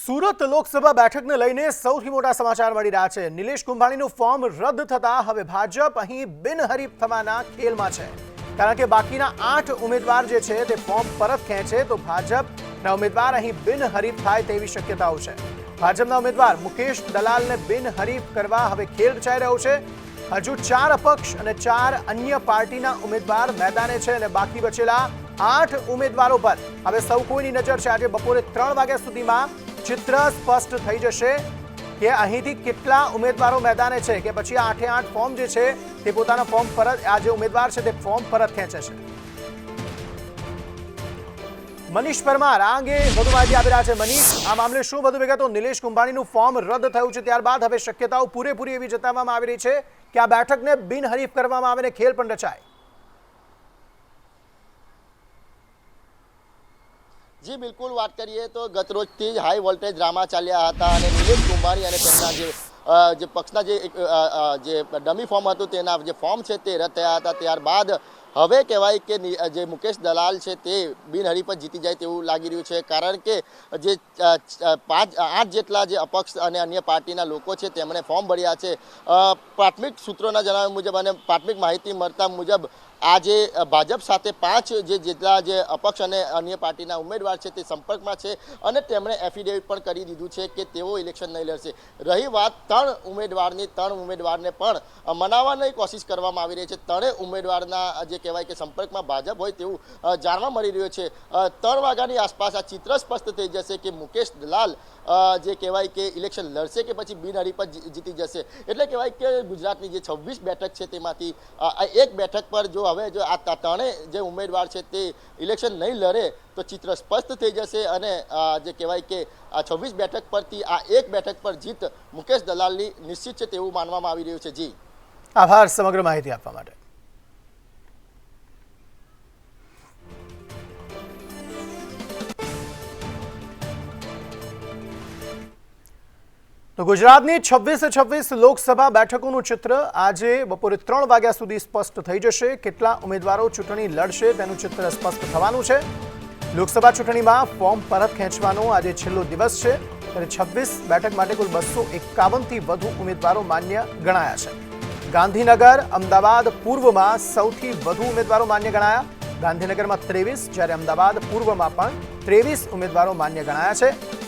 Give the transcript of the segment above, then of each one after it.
સુરત લોકસભા બેઠકને લઈને સૌથી મોટા સમાચાર મળી રહ્યા છે. નિલેશ કુંભાણીનું ફોર્મ રદ થતા હવે ભાજપ અહીં બિનહરીફ થવાના ખેલમાં છે. કારણ કે બાકીના આઠ ઉમેદવાર જે છે તે ફોર્મ પરત ખેંચે તો ભાજપના ઉમેદવાર અહીં બિનહરીફ થાય તેવી શક્યતાઓ છે. ભાજપના ઉમેદવાર મુકેશ દલાલને બિનહરીફ કરવા હવે ખેલ રચાઈ રહ્યો છે. હજુ ચાર અપક્ષ અને ચાર અન્ય પાર્ટીના ઉમેદવાર મેદાને છે અને બાકી બચેલા આઠ ઉમેદવારો પર હવે સૌ કોઈની નજર છે. આજે બપોરે ત્રણ વાગ્યા સુધીમાં ચિત્ર સ્પષ્ટ થઈ જશે કે અહીંથી કેટલા ઉમેદવારો મેદાને છે કે પછી આઠે આઠ ફોર્મ જે છે તે પોતાના ફોર્મ પરત આ જે ઉમેદવાર છે તે ફોર્મ પરત ખેંચે છે. મનીષ પરમાર, આ અંગે વધુ માહિતી આપી રહ્યા છે મનીષ. આ મામલે શું વધુ વિગતો? નિલેશ કુંભાણીનું ફોર્મ રદ થયું છે ત્યારબાદ હવે શક્યતાઓ પૂરેપૂરી એવી જતાવવામાં આવી રહી છે કે આ બેઠકને બિનહરીફ કરવામાં આવે ને ખેલ પણ રચાય જી, બિલકુલ વાત કરીએ તો ગતરોજથી જ હાઈ વોલ્ટેજ ડ્રામા ચાલ્યા હતા અને નિલેશ કુંભારી અને તેમના જે જે પક્ષના જે જે ડમી ફોર્મ હતું તેના જે ફોર્મ છે તે રદ થયા હતા. ત્યારબાદ હવે કહેવાય કે જે મુકેશ દલાલ છે તે બિનહરીફ જીતી જાય તેવું લાગી રહ્યું છે. કારણ કે જે પાંચ, આઠ જેટલા જે અપક્ષ અને અન્ય પાર્ટીના લોકો છે તેમણે ફોર્મ ભર્યા છે. પ્રાથમિક સૂત્રોના જણાવ્યા મુજબ અને પ્રાથમિક માહિતી મળતા મુજબ આજે ભાજપ સાથે પાંચ જે જેટલા જે અપક્ષ અને અન્ય પાર્ટીના ઉમેદવાર છે તે સંપર્કમાં છે અને તેમણે એફિડેવિટ પણ કરી દીધું છે કે તેઓ ઇલેક્શન નહીં લડશે. રહી વાત ત્રણ ઉમેદવારની, ત્રણ ઉમેદવારને પણ મનાવવાની કોશિશ કરવામાં આવી રહી છે. ત્રણેય ઉમેદવારના જે કહેવાય કે સંપર્કમાં ભાજપ હોય તેવું જાણવા મળી રહ્યું છે. ત્રણ વાગ્યાની આસપાસ આ ચિત્ર સ્પષ્ટ થઈ જશે કે મુકેશ દલાલ જે કહેવાય કે ઇલેક્શન લડશે કે પછી બિનહરીફ જીતી જશે. એટલે કહેવાય કે ગુજરાતની જે છવ્વીસ બેઠક છે તેમાંથી એક બેઠક પર જો હવે જો આ ત્રણે જે ઉમેદવાર છે તે ઇલેક્શન નહીં લડે, તો ચિત્ર સ્પષ્ટ થઈ જશે અને જે કહેવાય કે આ છવ્વીસ બેઠક પરથી આ એક બેઠક પર જીત મુકેશ દલાલની નિશ્ચિત છે તેવું માનવામાં આવી રહ્યું છે. જી. આભાર, સમગ્ર માહિતી આપવા માટે. તો ગુજરાતની છવ્વીસે છવ્વીસ લોકસભા બેઠકોનું ચિત્ર આજે બપોરે ત્રણ વાગ્યા સુધી સ્પષ્ટ થઈ જશે. કેટલા ઉમેદવારો ચૂંટણી લડશે તેનું ચિત્ર સ્પષ્ટ થવાનું છે. લોકસભા ચૂંટણીમાં ફોર્મ પરત ખેંચવાનો આજે છેલ્લો દિવસ છે. ત્યારે છવ્વીસ બેઠક માટે કુલ બસો એકાવનથી વધુ ઉમેદવારો માન્ય ગણાયા છે. ગાંધીનગર, અમદાવાદ, પૂર્વમાં સૌથી વધુ ઉમેદવારો માન્ય ગણાયા. ગાંધીનગરમાં ત્રેવીસ, જ્યારે અમદાવાદ, પૂર્વમાં પણ ત્રેવીસ ઉમેદવારો માન્ય ગણાયા છે.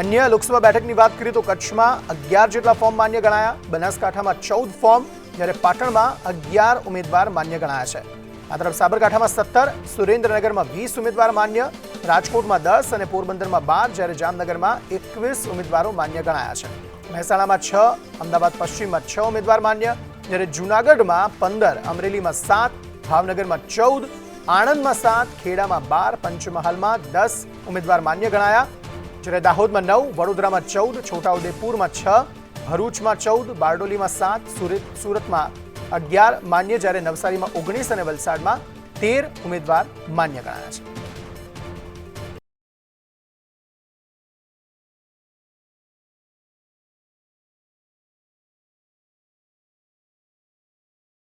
અન્ય લોકસભા બેઠકની વાત કરીએ તો કચ્છમાં અગિયાર જેટલા ફોર્મ માન્ય ગણાયા. બનાસકાંઠામાં ચૌદ ફોર્મ, જ્યારે પાટણમાં અગિયાર ઉમેદવાર માન્ય ગણાયા છે. આ તરફ સાબરકાંઠામાં સત્તર, સુરેન્દ્રનગરમાં વીસ ઉમેદવાર માન્ય, રાજકોટમાં દસ અને પોરબંદરમાં બાર, જ્યારે જામનગરમાં એકવીસ ઉમેદવારો માન્ય ગણાયા છે. મહેસાણામાં છ, અમદાવાદ પશ્ચિમમાં છ ઉમેદવાર માન્ય, જ્યારે જૂનાગઢમાં પંદર, અમરેલીમાં સાત, ભાવનગરમાં ચૌદ, આણંદમાં સાત, ખેડામાં બાર, પંચમહાલમાં દસ ઉમેદવાર માન્ય ગણાયા. જ્યારે દાહોદમાં નવ, વડોદરામાં ચૌદ, છોટાઉદેપુરમાં છ, ભરૂચમાં ચૌદ, બારડોલીમાં સાત, સુરત, સુરતમાં અગિયાર માન્ય જ્યારે નવસારીમાં ઓગણીસ અને વલસાડમાં તેર ઉમેદવાર માન્ય ગણાયા છે.